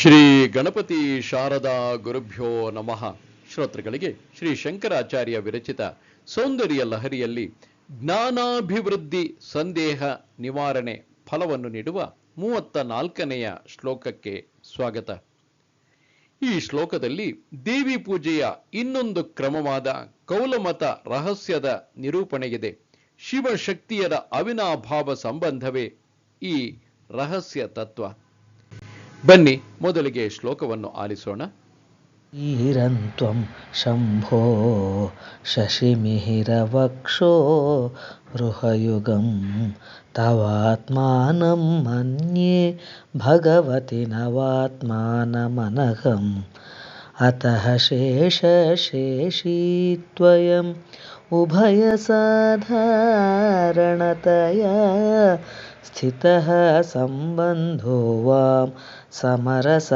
ಶ್ರೀ ಗಣಪತಿ ಶಾರದಾ ಗುರುಭ್ಯೋ ನಮಃ. ಶ್ರೋತೃಗಳಿಗೆ ಶ್ರೀ ಶಂಕರಾಚಾರ್ಯ ವಿರಚಿತ ಸೌಂದರ್ಯ ಲಹರಿಯಲ್ಲಿ ಜ್ಞಾನಾಭಿವೃದ್ಧಿ ಸಂದೇಹ ನಿವಾರಣೆ ಫಲವನ್ನು ನೀಡುವ ಮೂವತ್ತ ನಾಲ್ಕನೆಯ ಶ್ಲೋಕಕ್ಕೆ ಸ್ವಾಗತ. ಈ ಶ್ಲೋಕದಲ್ಲಿ ದೇವಿ ಪೂಜೆಯ ಇನ್ನೊಂದು ಕ್ರಮವಾದ ಕೌಲಮತ ರಹಸ್ಯದ ನಿರೂಪಣೆಗಿದೆ. ಶಿವಶಕ್ತಿಯರ ಅವಿನಾಭಾವ ಸಂಬಂಧವೇ ಈ ರಹಸ್ಯ ತತ್ವ. ಬನ್ನಿ ಮೊದಲಿಗೆ ಶ್ಲೋಕವನ್ನು ಆಲಿಸೋಣ ईरन्त्वं शम्भो शशिमिहिरवक्षो गृहयुगं तवात्मानं मन्ये भगवति नवात्मानमनघम् अतः शेषशेषीत्वयम् उभयसाधारणतया स्थितः सम्बन्धो वां समरस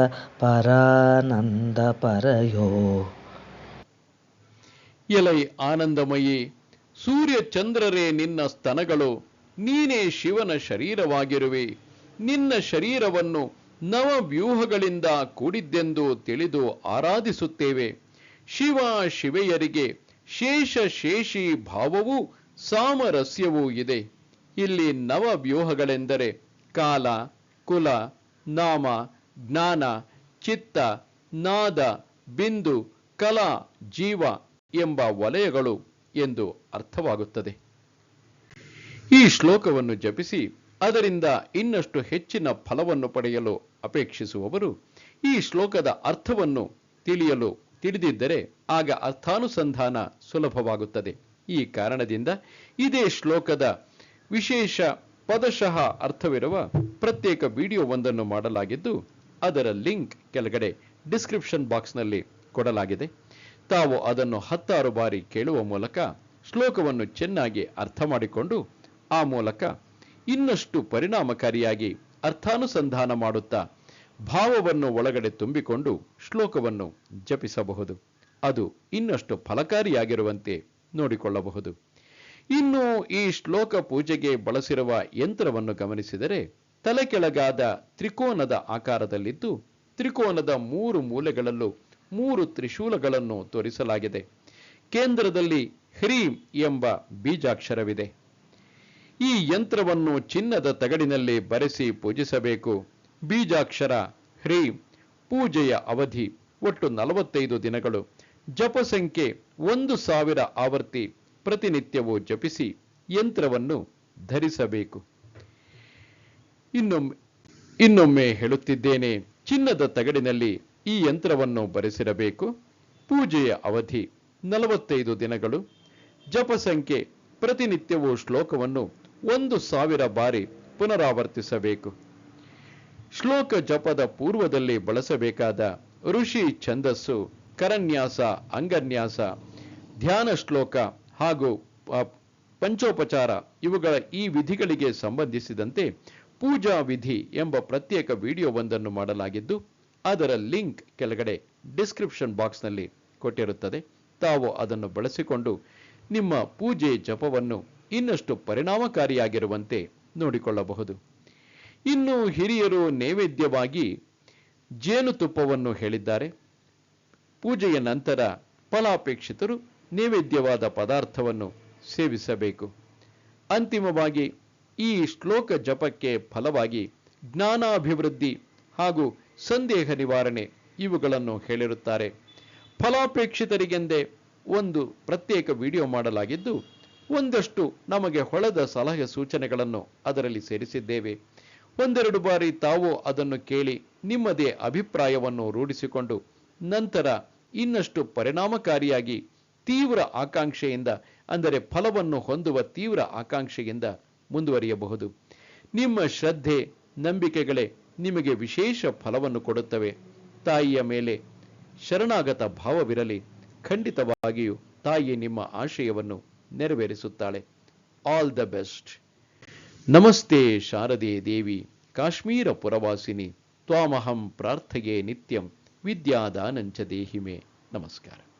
परानन्दपरयो ಎಲೈ ಆನಂದಮಯಿ ಸೂರ್ಯ ಚಂದ್ರರೇ ನಿನ್ನ ಸ್ತನಗಳು ನೀನೇ ಶಿವನ ಶರೀರವಾಗಿರುವೆ ನಿನ್ನ ಶರೀರವನ್ನು ನವವ್ಯೂಹಗಳಿಂದ ಕೂಡಿದ್ದೆಂದು ತಿಳಿದು ಆರಾಧಿಸುತ್ತೇವೆ ಶಿವ ಶಿವೆಯರಿಗೆ ಶೇಷ ಶೇಷಿ ಭಾವವೂ ಸಾಮರಸ್ಯವೂ ಇದೆ ಇಲ್ಲಿ ನವವ್ಯೂಹಗಳೆಂದರೆ ಕಾಲ, ಕುಲ, ನಾಮ, ಜ್ಞಾನ, ಚಿತ್ತ, ನಾದ, ಬಿಂದು, ಕಲಾ, ಜೀವ ಎಂಬ ವಲಯಗಳು ಎಂದು ಅರ್ಥವಾಗುತ್ತದೆ. ಈ ಶ್ಲೋಕವನ್ನು ಜಪಿಸಿ ಅದರಿಂದ ಇನ್ನಷ್ಟು ಹೆಚ್ಚಿನ ಫಲವನ್ನು ಪಡೆಯಲು ಅಪೇಕ್ಷಿಸುವವರು ಈ ಶ್ಲೋಕದ ಅರ್ಥವನ್ನು ತಿಳಿಯಲು ತಿಳಿದಿದ್ದರೆ ಆಗ ಅರ್ಥಾನುಸಂಧಾನ ಸುಲಭವಾಗುತ್ತದೆ. ಈ ಕಾರಣದಿಂದ ಇದೇ ಶ್ಲೋಕದ ವಿಶೇಷ ಪದಶಃ ಅರ್ಥವಿರುವ ಪ್ರತ್ಯೇಕ ವಿಡಿಯೋವೊಂದನ್ನು ಮಾಡಲಾಗಿದ್ದು, ಅದರ ಲಿಂಕ್ ಕೆಳಗಡೆ ಡಿಸ್ಕ್ರಿಪ್ಷನ್ ಬಾಕ್ಸ್ನಲ್ಲಿ ಕೊಡಲಾಗಿದೆ. ತಾವು ಅದನ್ನು ಹತ್ತಾರು ಬಾರಿ ಕೇಳುವ ಮೂಲಕ ಶ್ಲೋಕವನ್ನು ಚೆನ್ನಾಗಿ ಅರ್ಥ ಮಾಡಿಕೊಂಡು, ಆ ಮೂಲಕ ಇನ್ನಷ್ಟು ಪರಿಣಾಮಕಾರಿಯಾಗಿ ಅರ್ಥಾನುಸಂಧಾನ ಮಾಡುತ್ತಾ ಭಾವವನ್ನು ಒಳಗಡೆ ತುಂಬಿಕೊಂಡು ಶ್ಲೋಕವನ್ನು ಜಪಿಸಬಹುದು. ಅದು ಇನ್ನಷ್ಟು ಫಲಕಾರಿಯಾಗಿರುವಂತೆ ನೋಡಿಕೊಳ್ಳಬಹುದು. ಇನ್ನು ಈ ಶ್ಲೋಕ ಪೂಜೆಗೆ ಬಳಸಿರುವ ಯಂತ್ರವನ್ನು ಗಮನಿಸಿದರೆ ತಲೆ ಕೆಳಗಾದ ತ್ರಿಕೋನದ ಆಕಾರದಲ್ಲಿದ್ದು ತ್ರಿಕೋನದ ಮೂರು ಮೂಲೆಗಳಲ್ಲೂ ಮೂರು ತ್ರಿಶೂಲಗಳನ್ನು ತೋರಿಸಲಾಗಿದೆ. ಕೇಂದ್ರದಲ್ಲಿ ಹ್ರೀಂ ಎಂಬ ಬೀಜಾಕ್ಷರವಿದೆ. ಈ ಯಂತ್ರವನ್ನು ಚಿನ್ನದ ತಗಡಿನಲ್ಲಿ ಬರೆಸಿ ಪೂಜಿಸಬೇಕು. ಬೀಜಾಕ್ಷರ ಹ್ರೀಂ ಪೂಜೆಯ ಅವಧಿ ಒಟ್ಟು ನಲವತ್ತೈದು ದಿನಗಳು. ಜಪ ಸಂಖ್ಯೆ ಒಂದು ಸಾವಿರ ಆವರ್ತಿ ಪ್ರತಿನಿತ್ಯವೂ ಜಪಿಸಿ ಯಂತ್ರವನ್ನು ಧರಿಸಬೇಕು. ಇನ್ನೊಮ್ಮೆ ಇನ್ನೊಮ್ಮೆ ಹೇಳುತ್ತಿದ್ದೇನೆ, ಚಿನ್ನದ ತಗಡಿನಲ್ಲಿ ಈ ಯಂತ್ರವನ್ನು ಬರೆಸಿರಬೇಕು. ಪೂಜೆಯ ಅವಧಿ ನಲವತ್ತೈದು ದಿನಗಳು. ಜಪ ಸಂಖ್ಯೆ ಪ್ರತಿನಿತ್ಯವೂ ಶ್ಲೋಕವನ್ನು ಒಂದು ಸಾವಿರ ಬಾರಿ ಪುನರಾವರ್ತಿಸಬೇಕು. ಶ್ಲೋಕ ಜಪದ ಪೂರ್ವದಲ್ಲಿ ಬಳಸಬೇಕಾದ ಋಷಿ ಛಂದಸ್ಸು, ಕರನ್ಯಾಸ, ಅಂಗನ್ಯಾಸ, ಧ್ಯಾನ ಶ್ಲೋಕ ಹಾಗೂ ಪಂಚೋಪಚಾರ ಇವುಗಳ ಈ ವಿಧಿಗಳಿಗೆ ಸಂಬಂಧಿಸಿದಂತೆ ಪೂಜಾ ವಿಧಿ ಎಂಬ ಪ್ರತ್ಯೇಕ ವಿಡಿಯೋವೊಂದನ್ನು ಮಾಡಲಾಗಿದ್ದು, ಅದರ ಲಿಂಕ್ ಕೆಳಗಡೆ ಡಿಸ್ಕ್ರಿಪ್ಷನ್ ಬಾಕ್ಸ್ನಲ್ಲಿ ಕೊಟ್ಟಿರುತ್ತದೆ. ತಾವು ಅದನ್ನು ಬಳಸಿಕೊಂಡು ನಿಮ್ಮ ಪೂಜೆ ಜಪವನ್ನು ಇನ್ನಷ್ಟು ಪರಿಣಾಮಕಾರಿಯಾಗಿರುವಂತೆ ನೋಡಿಕೊಳ್ಳಬಹುದು. ಇನ್ನು ಹಿರಿಯರು ನೈವೇದ್ಯವಾಗಿ ಜೇನುತುಪ್ಪವನ್ನು ಹೇಳಿದ್ದಾರೆ. ಪೂಜೆಯ ನಂತರ ಫಲಾಪೇಕ್ಷಿತರು ನೈವೇದ್ಯವಾದ ಪದಾರ್ಥವನ್ನು ಸೇವಿಸಬೇಕು. ಅಂತಿಮವಾಗಿ ಈ ಶ್ಲೋಕ ಜಪಕ್ಕೆ ಫಲವಾಗಿ ಜ್ಞಾನಾಭಿವೃದ್ಧಿ ಹಾಗೂ ಸಂದೇಹ ನಿವಾರಣೆ ಇವುಗಳನ್ನು ಹೇಳಿರುತ್ತಾರೆ. ಫಲಾಪೇಕ್ಷಿತರಿಗೆಂದೇ ಒಂದು ಪ್ರತ್ಯೇಕ ವಿಡಿಯೋ ಮಾಡಲಾಗಿದ್ದು, ಒಂದಷ್ಟು ನಮಗೆ ಹೊಳೆದ ಸಲಹೆ ಸೂಚನೆಗಳನ್ನು ಅದರಲ್ಲಿ ಸೇರಿಸಿದ್ದೇವೆ. ಒಂದೆರಡು ಬಾರಿ ತಾವು ಅದನ್ನು ಕೇಳಿ ನಿಮ್ಮದೇ ಅಭಿಪ್ರಾಯವನ್ನು ರೂಢಿಸಿಕೊಂಡು ನಂತರ ಇನ್ನಷ್ಟು ಪರಿಣಾಮಕಾರಿಯಾಗಿ ತೀವ್ರ ಆಕಾಂಕ್ಷೆಯಿಂದ, ಅಂದರೆ ಫಲವನ್ನು ಹೊಂದುವ ತೀವ್ರ ಆಕಾಂಕ್ಷೆಯಿಂದ ಮುಂದುವರಿಯಬಹುದು. ನಿಮ್ಮ ಶ್ರದ್ಧೆ, ನಂಬಿಕೆಗಳೇ ನಿಮಗೆ ವಿಶೇಷ ಫಲವನ್ನು ಕೊಡುತ್ತವೆ. ತಾಯಿಯ ಮೇಲೆ ಶರಣಾಗತ ಭಾವವಿರಲಿ. ಖಂಡಿತವಾಗಿಯೂ ತಾಯಿ ನಿಮ್ಮ ಆಶಯವನ್ನು ನೆರವೇರಿಸುತ್ತಾಳೆ. ಆಲ್ ದ ಬೆಸ್ಟ್ ನಮಸ್ತೆ ಶಾರದೆ ದೇವಿ, ಕಾಶ್ಮೀರ ಪುರವಾಸಿನಿ. ತ್ವಾಮಹಂ ಪ್ರಾರ್ಥೆಯೇ ನಿತ್ಯಂ. ವಿದ್ಯಾದಾನಂಚ ದೇಹಿಮೆ. ನಮಸ್ಕಾರ.